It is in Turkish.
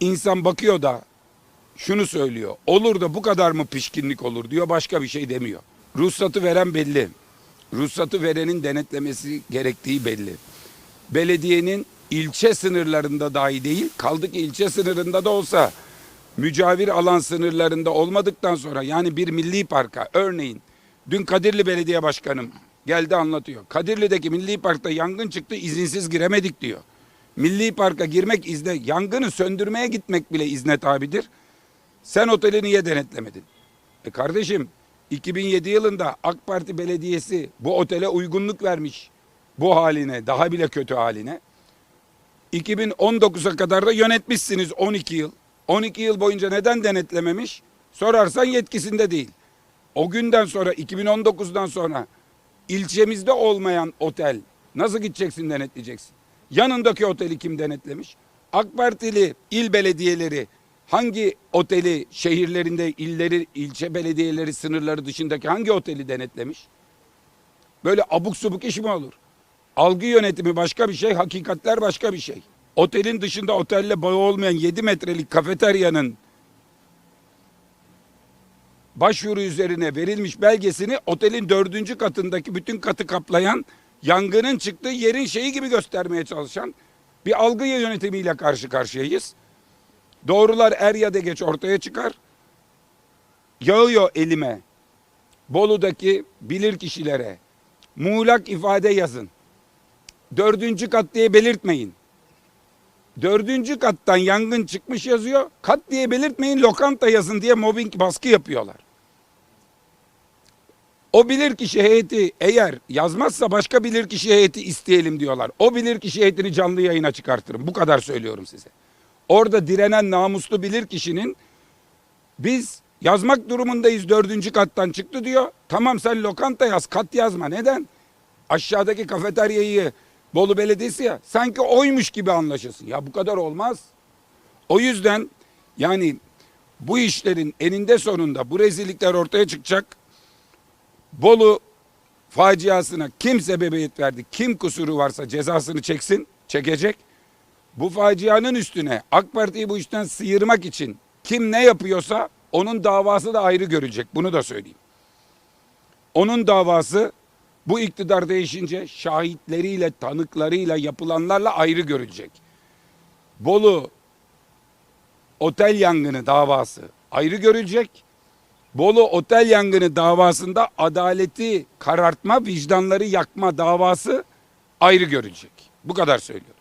insan bakıyor da şunu söylüyor. Olur da bu kadar mı pişkinlik olur diyor başka bir şey demiyor. Ruhsatı veren belli. Ruhsatı verenin denetlemesi gerektiği belli. Belediyenin ilçe sınırlarında dahi değil kaldı ki ilçe sınırında da olsa mücavir alan sınırlarında olmadıktan sonra yani bir milli parka örneğin dün Kadirli Belediye Başkanım geldi anlatıyor. Kadirli'deki milli parkta yangın çıktı izinsiz giremedik diyor. Milli parka girmek izne yangını söndürmeye gitmek bile izne tabidir. Sen oteli niye denetlemedin? E kardeşim 2007 yılında AK Parti belediyesi bu otele uygunluk vermiş. Bu haline daha bile kötü haline. 2019'a kadar da yönetmişsiniz 12 yıl. 12 yıl boyunca neden denetlememiş? Sorarsan yetkisinde değil. O günden sonra 2019'dan sonra ilçemizde olmayan otel nasıl gideceksin denetleyeceksin? Yanındaki oteli kim denetlemiş? AK Partili il belediyeleri hangi oteli şehirlerinde illeri ilçe belediyeleri sınırları dışındaki hangi oteli denetlemiş? Böyle abuk subuk iş mi olur? Algı yönetimi başka bir şey, hakikatler başka bir şey. Otelin dışında otelle bağı olmayan 7 metrelik kafeteryanın başvuru üzerine verilmiş belgesini otelin dördüncü katındaki bütün katı kaplayan yangının çıktığı yerin şeyi gibi göstermeye çalışan bir algı yönetimiyle karşı karşıyayız. Doğrular er ya da geç ortaya çıkar. Yağıyor elime. Bolu'daki bilir kişilere muğlak ifade yazın. Dördüncü kat diye belirtmeyin. Dördüncü kattan yangın çıkmış yazıyor. Kat diye belirtmeyin lokanta yazın diye mobbing baskı yapıyorlar. O bilirkişi heyeti eğer yazmazsa başka bilirkişi heyeti isteyelim diyorlar. O bilirkişi heyetini canlı yayına çıkartırım. Bu kadar söylüyorum size. Orada direnen namuslu bilirkişinin biz yazmak durumundayız dördüncü kattan çıktı diyor. Tamam sen lokanta yaz kat yazma. Neden? Aşağıdaki kafeteryayı Bolu Belediyesi ya sanki oymuş gibi anlaşılsın. Ya bu kadar olmaz. O yüzden yani bu işlerin eninde sonunda bu rezillikler ortaya çıkacak. Bolu faciasına kim sebebiyet verdi, kim kusuru varsa cezasını çeksin, çekecek. Bu facianın üstüne AK Parti'yi bu işten sıyırmak için kim ne yapıyorsa onun davası da ayrı görecek. Bunu da söyleyeyim. Onun davası bu iktidar değişince şahitleriyle, tanıklarıyla, yapılanlarla ayrı görülecek. Bolu otel yangını davası ayrı görülecek. Bolu otel yangını davasında adaleti karartma, vicdanları yakma davası ayrı görülecek. Bu kadar söylüyorum.